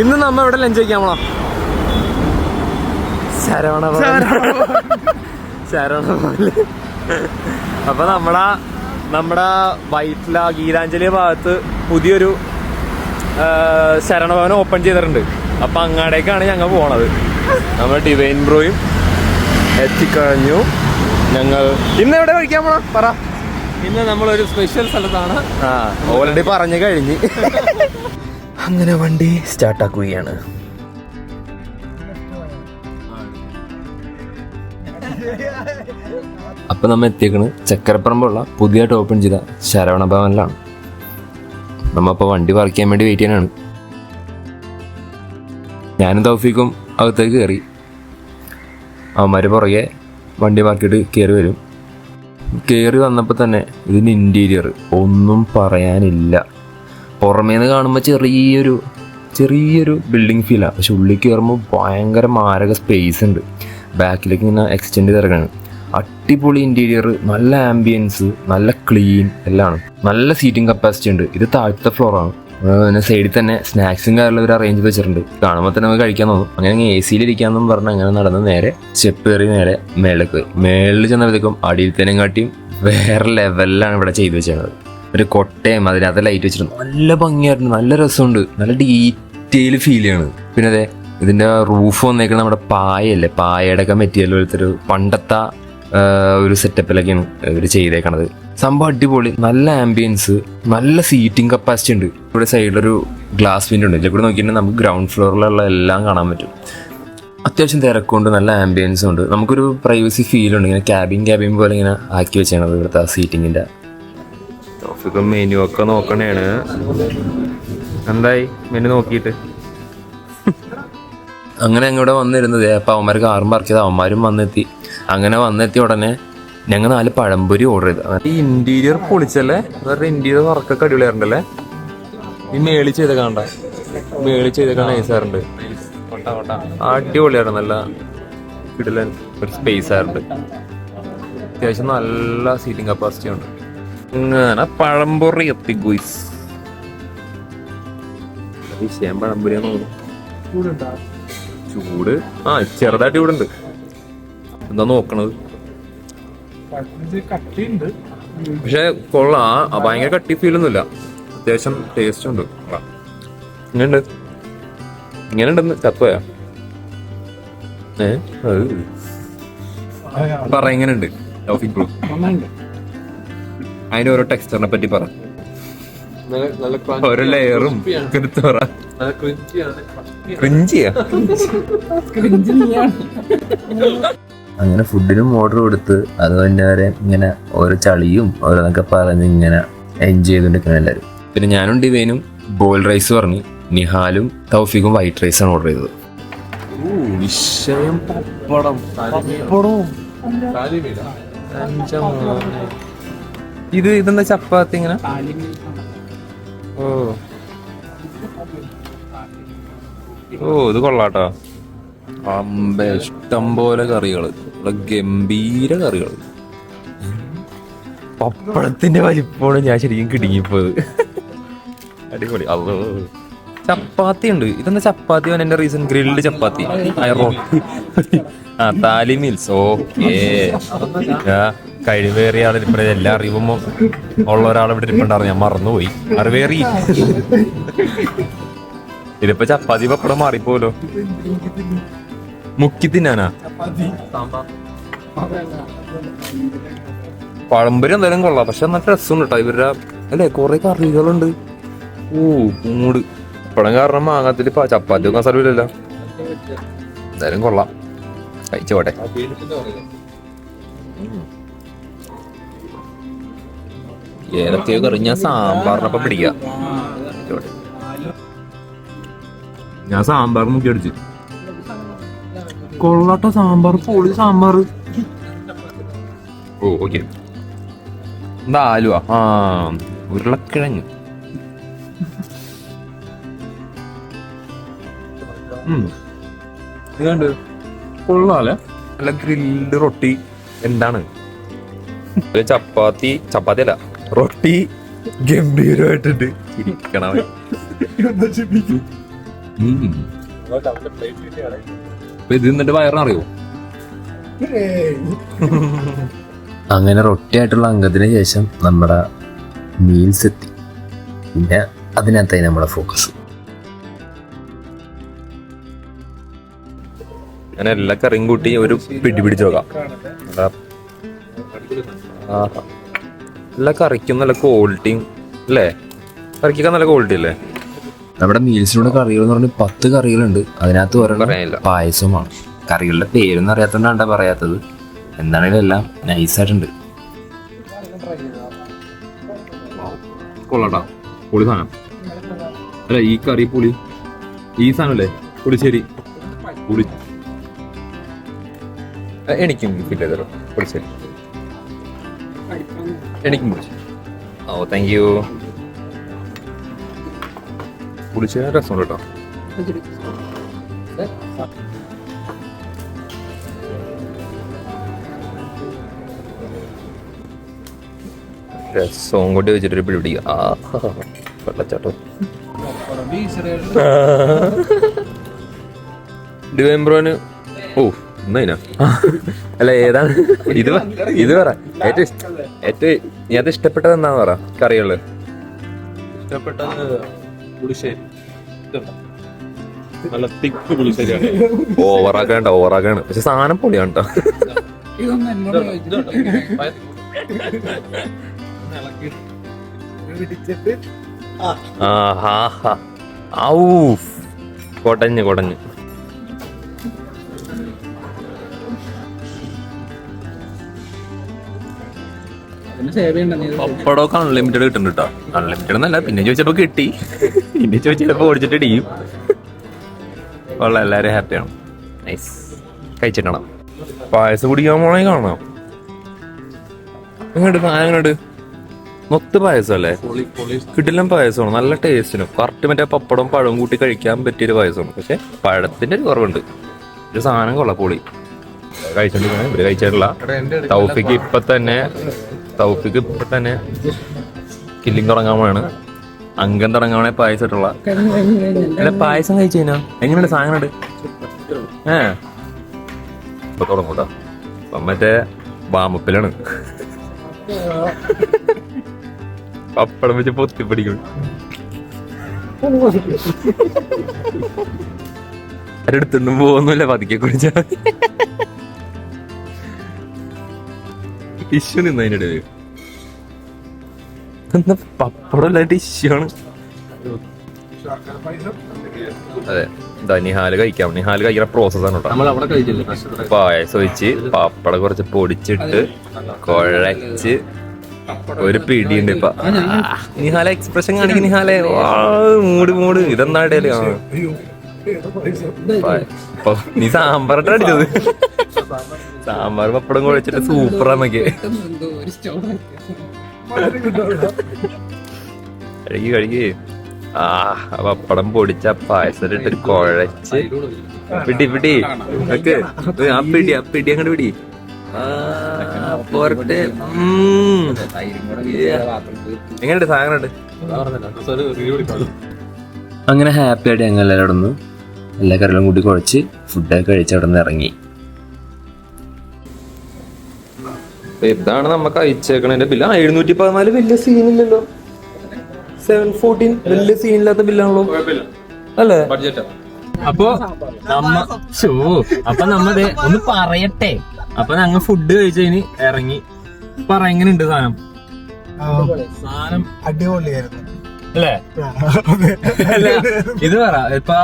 ഇന്ന് നമ്മ ഇവിടെ ലഞ്ച് കഴിക്കാൻ പോണോ? ശരവണ. ശരവണ. അപ്പൊ നമ്മടെ നമ്മുടെ വൈറ്റില ഗീതാഞ്ജലി ഭാഗത്ത് പുതിയൊരു ശരണഭവനം ഓപ്പൺ ചെയ്തിട്ടുണ്ട്. അപ്പൊ അങ്ങാടേക്കാണ് ഞങ്ങൾ പോണത്. നമ്മൾ ഡിവൈൻ ബ്രോയും എത്തിക്കഴിഞ്ഞു. ഞങ്ങൾ ഇന്ന് എവിടെ കഴിക്കാൻ പോണോ? പറ. ഇന്ന് നമ്മളൊരു സ്പെഷ്യൽ സ്ഥലത്താണ്. ആ ഓൾറെഡി പറഞ്ഞു കഴിഞ്ഞ്. അങ്ങനെ വണ്ടി സ്റ്റാർട്ടാക്കുകയാണ്. അപ്പൊ നമ്മൾ എത്തിയേക്കണ്. ചക്കരപ്പറമ്പുള്ള പുതിയതായിട്ട് ഓപ്പൺ ചെയ്ത ശരവണ ഭവനിലാണ്. നമ്മ ഇപ്പൊ വണ്ടി പാർക്ക് ചെയ്യാൻ വേണ്ടി വെയിറ്റ് ചെയ്യാനാണ്. ഞാനും തൗഫീക്കും അകത്തേക്ക് കയറി. അവന്മാര് പുറകെ വണ്ടി പാർക്കിട്ട് കയറി വരും. കയറി വന്നപ്പോൾ തന്നെ ഇതിന്റെ ഇന്റീരിയർ ഒന്നും പറയാനില്ല. പുറമേന്ന് കാണുമ്പോൾ ചെറിയൊരു ചെറിയൊരു ബിൽഡിംഗ് ഫീലാണ് പക്ഷെ ഉള്ളിൽ കയറുമ്പോൾ ഭയങ്കര മാരക സ്പേസ് ഉണ്ട്. ബാക്കിലേക്ക് ഇങ്ങനെ എക്സ്റ്റെൻഡ് ചെയ്തിറങ്ങാണ്. അടിപൊളി ഇന്റീരിയർ നല്ല ആംബിയൻസ് നല്ല ക്ലീൻ എല്ലാം നല്ല സീറ്റിംഗ് കപ്പാസിറ്റി ഉണ്ട്. ഇത് താഴത്തെ ഫ്ലോറാണ് പിന്നെ സൈഡിൽ തന്നെ സ്നാക്സും കാര്യങ്ങളും ഒരു അറേഞ്ച് വെച്ചിട്ടുണ്ട്. കാണുമ്പോൾ തന്നെ നമുക്ക് കഴിക്കാൻ തോന്നും. അങ്ങനെ എ സിയിലിരിക്കാന്നും പറഞ്ഞ് അങ്ങനെ നടന്ന് നേരെ സ്റ്റെപ്പ് കയറി നേരെ മേളിലേക്ക്. പോയി മേളിൽ ചെന്നപ്പോഴത്തേക്കും അടിയിൽ തന്നെ കാട്ടിയും വേറെ ലെവലിലാണ് ഇവിടെ ചെയ്തു വെച്ചത് ഒരു കൊട്ടയും അതിനകത്ത് ലൈറ്റ് വെച്ചിട്ടുണ്ട് നല്ല ഭംഗിയായിരുന്നു. നല്ല രസമുണ്ട്. നല്ല ഡീറ്റെയിൽ ഫീൽ ചെയ്യാണ്. പിന്നെ അതെ ഇതിന്റെ റൂഫ് വന്നേക്കുന്നത് നമ്മുടെ പായല്ലേ പായയുടെ ഒക്കെ മെറ്റീരിയൽ പോലത്തെ ഒരു പണ്ടത്തെ ഒരു സെറ്റപ്പിലൊക്കെയാണ് ഇവർ ചെയ്തേക്കണത്. സംഭവം അടിപൊളി. നല്ല ആംബിയൻസ് നല്ല സീറ്റിംഗ് കപ്പാസിറ്റി ഉണ്ട്. ഇവിടെ സൈഡിലൊരു ഗ്ലാസ് വിൻഡോ ഉണ്ട്. ഇതിൽ കൂടെ നോക്കിയിട്ടുണ്ടെങ്കിൽ നമുക്ക് ഗ്രൗണ്ട് ഫ്ലോറിലുള്ള എല്ലാം കാണാൻ പറ്റും. അത്യാവശ്യം തിരക്കുണ്ട് നല്ല ആംബിയൻസും ഉണ്ട്. നമുക്കൊരു പ്രൈവസി ഫീൽ ഉണ്ട്. ഇങ്ങനെ ക്യാബിൻ ക്യാബിൻ പോലെ ഇങ്ങനെ ആക്കി വെച്ചാണ് ഇവിടുത്തെ സീറ്റിങ്ങിന്റെ മെനു ഒക്കെ നോക്കണേണ്. എന്തായി? മെനു നോക്കിയിട്ട് അങ്ങനെ അങ്ങോട്ട് വന്നിരുന്നത്. അപ്പൊ അവന്മാർ കാറും ചെയ്ത് അവന്മാരും വന്നെത്തി. അങ്ങനെ വന്നെത്തി ഉടനെ ഞങ്ങൾ നാല് പഴംപൊരി ഓർഡർ ചെയ്തു. ഈ ഇന്റീരിയർ പൊളിച്ചല്ലേ? വേറെ ഇന്റീരിയർ വർക്കൊക്കെ അടിപൊളിയായിരുന്നല്ലേ? ഈ മേളി ചെയ്ത കാണണ്ട. മേളി ചെയ്ത കാണാൻ നൈസാറുണ്ട് അടിപൊളിയാണ് നല്ല കിടലൻ ഒരു സ്പേസ് ആയിട്ടുണ്ട്. അത്യാവശ്യം നല്ല സീറ്റിംഗ് കപ്പാസിറ്റി ഉണ്ട്. അങ്ങനെ പഴംപൊറി എത്തി ഗുയ്സ്. വിഷയം പഴംപൊരിയാന്ന് തോന്നുന്നു. ചൂട്? ആ ചെറുതായിട്ട് ഇവിടെ ഉണ്ട് എന്താ നോക്കണത്? പക്ഷെ കൊള്ളാ. ഭയങ്കര കട്ടി ഫീൽ ഒന്നുമില്ല. അത്യാവശ്യം ടേസ്റ്റ് ഉണ്ട്. ഇങ്ങനെയുണ്ട്. ഇങ്ങനെ ഉണ്ടെന്ന് ചത്തോയാ ഏ പറ എങ്ങനെയുണ്ട് ടോഫിക് ബ്രൂ അതിന് ഓരോ ടെക്സ്ചറിനെ പറ്റി പറ. നല്ല നല്ല ഓരോ ലെയറും എടുത്ത് പറ. ക്രിഞ്ചിയാ അങ്ങനെ ഫുഡിനും ഓർഡർ കൊടുത്ത് അത് തന്നെ വരെ ഇങ്ങനെ ഓരോ ചളിയും ഓരോന്നൊക്കെ പറഞ്ഞ് ഇങ്ങനെ എൻജോയ് ചെയ്തുകൊണ്ടിരിക്കണം എല്ലാവരും പിന്നെ ഞാനും ഡിവൈനും ബോൾ റൈസ് പറഞ്ഞു നിഹാലും തൗഫിക്കും വൈറ്റ് റൈസ് ആണ് ഓർഡർ ചെയ്തത്. വിഷയം പപ്പടം. പപ്പടവും. ഇത് ഇതെന്താ ചപ്പാത്തി ഇങ്ങനെ? ഓ. ഓ ഇത് കൊള്ളാട്ടോ. അമ്പ ഇഷ്ടം പോലെ ഇവിടെ ഗംഭീര കറികൾ പപ്പടത്തിന്റെ വലിപ്പമാണ് ഞാൻ ശരിക്കും കിടുങ്ങിപ്പോയത്. അടിപൊളി. അതോ ചപ്പാത്തി ഉണ്ട്. ഇതെന്താ ചപ്പാത്തി? എന്റെ റീസൺ ഗ്രിൽഡ് ചപ്പാത്തി. ആ താലി മീൽസ്. ഓക്കേ. കഴിവേറിയ ആൾ ഇവിടെ എല്ലാ അറിവും ഉള്ള ഒരാൾ ഇവിടെ ഇരിപ്പുണ്ടായിരുന്നു. ഞാൻ മറന്നുപോയി. അറിവേറി. ഇതിപ്പോ ചപ്പാത്തി പപ്പടം മാറിപ്പോലോ? മുക്കി തിന്നാനാ? പഴംപൊരി എന്തായാലും കൊള്ളാം. പക്ഷെ നല്ല രസമുണ്ട് കേട്ടോ ഇവരുടെ അല്ലെ കുറെ കറികളുണ്ട്. ഓ മൂട്. പഴം കാരണം മാങ്ങാത്തിൽ ചപ്പാത്തി വെക്കാൻ സ്ഥലമില്ലല്ലോ. എന്തായാലും കൊള്ളാം. കഴിച്ചോട്ടെ. ഏലക്കയോ കറി ഞാൻ സാമ്പാറിനൊപ്പം പിടിക്കാം. ഞാൻ സാമ്പാർ മുക്കി അടിച്ചു. കൊള്ളാട്ടോ സാമ്പാർ പൊളി സാമ്പാർ. ഓ ഓക്കെ. എന്താ ആലുവ. ആ ഉരുളക്കിഴങ്ങ്. ഉം. ഇത് കണ്ട്? കൊള്ളാല്ലേ? നല്ല ഗ്രിൽഡ് റൊട്ടി. എന്താണ്? ചപ്പാത്തി ചപ്പാത്തി അല്ല റൊട്ടി ഗംഭീരമായിട്ടുണ്ട്. അപ്പൊ ഇത് എന്നിട്ട് വയറിനറിയോ? അങ്ങനെ റൊട്ടിയായിട്ടുള്ള അംഗത്തിന് ശേഷം നമ്മുടെ മീൽസ് എത്തി. പിന്നെ അതിനകത്തായി നമ്മുടെ ഫോക്കസ് ഞാൻ എല്ലാ കറിയും കൂട്ടി ഒരു പിടി പിടിച്ചു നോക്കാം. എല്ലാ കറിക്കും നല്ല ക്വാളിറ്റിയും അല്ലേ? കറിക്കൊക്കെ നല്ല ക്വാളിറ്റി അല്ലേ? നമ്മുടെ മീൽസിലൂടെ കറികൾ എന്ന് പറഞ്ഞാൽ പത്ത് കറികളുണ്ട്. അതിനകത്ത് ഒരെണ്ണം പായസമാണ്. കറികളുടെ പേരൊന്നും അറിയാത്തോണ്ടാണ് പറയാത്തത്. എന്താണെങ്കിലും എല്ലാം നൈസായിട്ടുണ്ട് കൊള്ളാട്ടാ പുളി സാധനം. അല്ല ഈ കറി പുളി ഈ സാധനല്ലേ പുളിശ്ശേരി. പുളി. എനിക്കും ചെയ്തോ പുളിശ്ശേരി. എനിക്കും പുളിശ്ശേരി ഓ താങ്ക് യു പുളിശ്ശേരി രസമുണ്ട് കേട്ടോ. രസവും കൂടി വെച്ചിട്ടൊരു പിടി പിടിക്കുക ആ വെള്ളച്ചാട്ടം. ഡിവൈംബ്രോന് ഓ എന്നാ അല്ല ഏതാണ്? ഇത് ഇത് പറ. ഏറ്റവും ഏറ്റവും അത് ഇഷ്ടപ്പെട്ടത് എന്താന്ന് പറ കറികൾ. ഇഷ്ടപ്പെട്ടത് പുളിശ്ശേരി. ഇതുണ്ടോ? നല്ല തിക്ക് പുളിശ്ശേരിയാണ്. ഓവറാക്കണ്ട ഓവറാക്കാണ് പക്ഷെ സാധനം പൊളിയാണ് കേട്ടോ ആ ഹാ ഹാ ആഹാ. ഔ കൊടഞ്ഞ് കൊടഞ്ഞ്. പപ്പടമൊക്കെ അൺലിമിറ്റഡ് കിട്ടുന്നുണ്ട് കേട്ടോ അൺലിമിറ്റഡ് എന്നല്ല പിന്നെ ചോദിച്ചപ്പോ കിട്ടി. പിന്നെ ചോദിച്ചപ്പോ ഓടിച്ചിട്ട് ഇടിയും. എല്ലാരും ഹാപ്പിയാണ് നൈസ് കഴിച്ചിട്ടണം. പായസം കുടിക്കാൻ പോണേ കാണാം. എങ്ങോട്ട് ഇങ്ങോട്ട് മൊത്ത പായസം അല്ലേ? പൊളി പൊളി കിടിലം പായസമാണ് നല്ല ടേസ്റ്റിനും കറക്റ്റ് മറ്റേ പപ്പടം പഴം കൂട്ടി കഴിക്കാൻ പറ്റിയൊരു പായസമാണ് പക്ഷെ പഴത്തിന്റെ ഒരു കുറവുണ്ട്. ഒരു സാധനം കൊള്ള പൊളി. കഴിച്ചോണ്ടിരിക്കണേ. ഇവർ കഴിച്ചിട്ടില്ല. എടാ, എന്റെ അടുത്ത് തൗഫിക്ക് ഇപ്പൊ തന്നെ തൗഫിക്ക് ഇപ്പൊ തന്നെ കില്ലിങ് തുടങ്ങാൻ പോവാണ് അംഗം തുടങ്ങാൻ പായസം ഇട്ടുള്ള അല്ല പായസം കഴിച്ചു കഴിഞ്ഞാ? എങ്ങനെയുണ്ട് സാധനം ഏ? ഇപ്പൊ തുടങ്ങൂട്ടോ അപ്പം മറ്റേ വാമപ്പിലാണ്. പപ്പടം വെച്ച് പൊത്തിപ്പിടിക്കും ആരെടുത്തുണ്ടും പോകുന്നില്ല പതുക്കെ കുടിച്ചാ ടിഷ്യൂ നിന്ന് അതിന്റെ ഇടയിൽ. പപ്പടമല്ല ടിഷ്യൂ ആണ്. അതെ. എന്താ നിഹാൽ കഴിക്കാം. നിഹാൽ കഴിക്കുന്ന പ്രോസസ്സാണ് കേട്ടോ. നമ്മൾ അവിടെ കഴിച്ചില്ലേ? നക്ഷത്ര പായസം ഒഴിച്ച് പപ്പട കുറച്ച് പൊടിച്ചിട്ട് കുഴച്ച് ഒരു പിടിയുണ്ട് ഇപ്പൊ. നിഹാല എക്സ്പ്രഷൻ കാണിക്കുന്ന നിഹാലെ. വാ, മൂട് മൂട്. ഇതെന്താ ഇടയിൽ നീ സാമ്പാറിട്ട് അടിച്ചത്. സാമ്പാർ പപ്പടം കുഴച്ചിട്ട് സൂപ്പറാന്നൊക്കെ. കഴുകി കഴുകി. ആ ആ പപ്പടം പൊടിച്ച പായസത്തിലിട്ട് കുഴച്ച്. പിടി പിടി. ഒക്കെ ആ പിടി ആ പിടി അങ്ങോട്ട് പിടി. ആ, പോരട്ടെ. ഉം. എങ്ങനെയുണ്ട് സാധനം അങ്ങനെ ഹാപ്പി ആയിട്ട് ഞങ്ങൾ എല്ലാവരും എല്ലാ കറികളും കൂടി കുഴച്ച് ഫുഡൊക്കെ കഴിച്ച് അവിടെ നിന്ന് ഇറങ്ങി. ഇതാണ് നമുക്ക് അയച്ചേക്കണേ ബില്ല് ആ എഴുന്നൂറ്റി പതിനാല് വലിയ സീനില്ലല്ലോ സെവൻ ഫോർട്ടീൻ വലിയ സീനില്ലാത്ത ബില്ലാണല്ലോ അല്ലേ? ബഡ്ജറ്റ് അപ്പൊ നമ്മ ഷോ അപ്പൊ നമ്മത് ഒന്ന് പറയട്ടെ. അപ്പൊ ഞങ്ങ ഫുഡ് കഴിച്ചതിന് ഇറങ്ങി. പറ എങ്ങനെയുണ്ട് സാധനം? സാധനം അടിപൊളിയായിരുന്നു. അല്ലേ? അല്ല ഇത് പറ. ഇപ്പൊ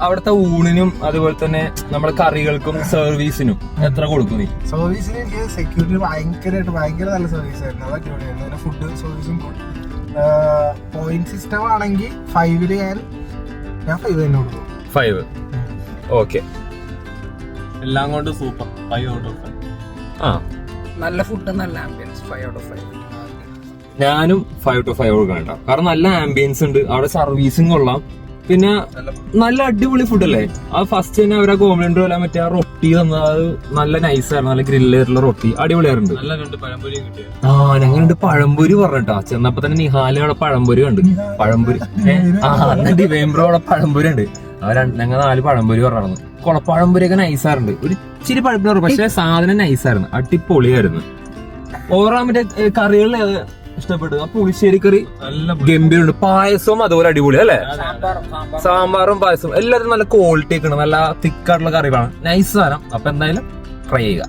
അവിടുത്തെ ഊണിനും അതുപോലെ തന്നെ നമ്മുടെ കറികൾക്കും സർവീസിനും എത്ര കൊടുക്കും നീ? സർവീസിന് എനിക്ക് സെക്യൂരിറ്റി ഭയങ്കരമായിട്ട് ഭയങ്കര നല്ല സർവീസ് ആയിരുന്നു. അത് അടിപൊളിയായിരുന്നു ഫുഡ് സർവീസും പോയിന്റ് സിസ്റ്റം ആണെങ്കിൽ ഫൈവിൽ ഞാൻ ഞാൻ ഫൈവ് തന്നെ കൊടുക്കും. ഫൈവ് ഓക്കെ എല്ലാം കൊണ്ട് super five out of five ആ. നല്ല ഫുഡ് നല്ല ambience five out of five ഞാനും ഫൈവ് ടു ഫൈവ് കൊടുക്കണം കേട്ടോ. കാരണം നല്ല ആംബിയൻസ് ഉണ്ട്. അവിടെ സർവീസും കൊള്ളാം. പിന്നെ നല്ല അടിപൊളി ഫുഡ് അല്ലേ? ആ ഫസ്റ്റ് തന്നെ അവരെ കോംപ്ലിമെന്റ് പോലെ മറ്റേ ആ റൊട്ടി തന്നത്. അത് നല്ല നൈസ് ആയിരുന്നു. നല്ല ഗ്രില്ല് ചെയ്തിട്ടുള്ള റൊട്ടി. അടിപൊളിയായിരുന്നു രണ്ട് ആ ഞങ്ങളുണ്ട് പഴംപൊരി പറഞ്ഞിട്ടാ. ചെന്നപ്പോ തന്നെ നിഹാലിന് അവിടെ പഴംപൊരി കണ്ട്. പഴംപൊരി. ആ അന്ന് ഡിവേംബ്രോ അവിടെ പഴംപൊരി ഉണ്ട്. അവര ഞങ്ങൾ നാല് പഴംപൊരി പറഞ്ഞു കുളപ്പഴംപൊരിയൊക്കെ നൈസാറുണ്ട് ഒരു ഇച്ചിരി പഴുപ്പിന് പക്ഷെ സാധനം നൈസായിരുന്നു അടിപൊളിയായിരുന്നു. ഓറാ മറ്റേ കറികളിൽ ഇഷ്ടപ്പെട്ടു ആ നല്ല ഗംഭീരമുണ്ട്. പായസവും അതുപോലെ അടിപൊളി അല്ലേ? സാമ്പാറും പായസവും. എല്ലാത്തിനും നല്ല ക്വാളിറ്റി ഒക്കെ നല്ല തിക്കായിട്ടുള്ള കറികളാണ് നൈസ് സാധനം. അപ്പൊ എന്തായാലും ട്രൈ ചെയ്യുക.